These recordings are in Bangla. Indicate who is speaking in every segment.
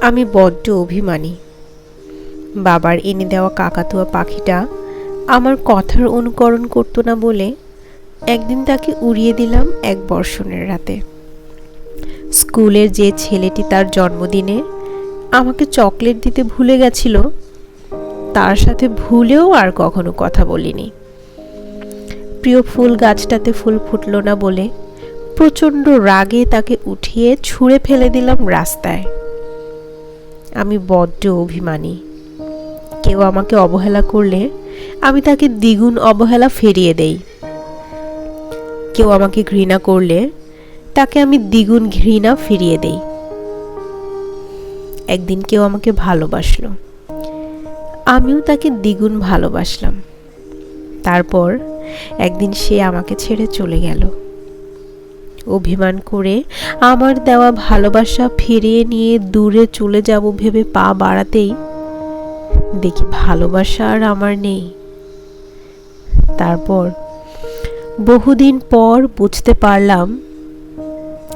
Speaker 1: আমি বড্ড অভিমানী। বাবার এনে দেওয়া কাকাতুয়া পাখিটা আমার কথার অনুকরণ করতো না বলে একদিন তাকে উড়িয়ে দিলাম এক বর্ষণের রাতে। স্কুলের যে ছেলেটি তার জন্মদিনে আমাকে চকলেট দিতে ভুলে গেছিল, তার সাথে ভুলেও আর কখনো কথা বলিনি। প্রিয় ফুল গাছটাতে ফুল ফুটলো না বলে প্রচণ্ড রাগে তাকে উঠিয়ে ছুঁড়ে ফেলে দিলাম রাস্তায়। আমি বড্ড অভিমানী। কেউ আমাকে অবহেলা করলে আমি তাকে দ্বিগুণ অবহেলা ফেরিয়ে দেই। কেউ আমাকে ঘৃণা করলে তাকে আমি দ্বিগুণ ঘৃণা ফিরিয়ে দেই। একদিন কেউ আমাকে ভালোবাসলো। আমিও তাকে দ্বিগুণ ভালোবাসলাম। তারপর একদিন সে আমাকে ছেড়ে চলে গেল। অভিমান করে, আমার দেওয়া ভালোবাসা ফিরিয়ে নিয়ে দূরে চলে যাব ভেবে পা বাড়াতেই দেখি ভালোবাসা আর আমার নেই। তারপর বহুদিন পর বুঝতে পারলাম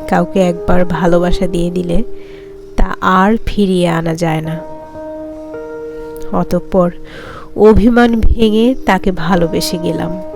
Speaker 1: কাউকে একবার ভালোবাসা দিয়ে দিলে তা আর ফিরিয়ে আনা যায় না। অতঃপর অভিমান ভেঙে তাকে ভালোবেসে গেলাম।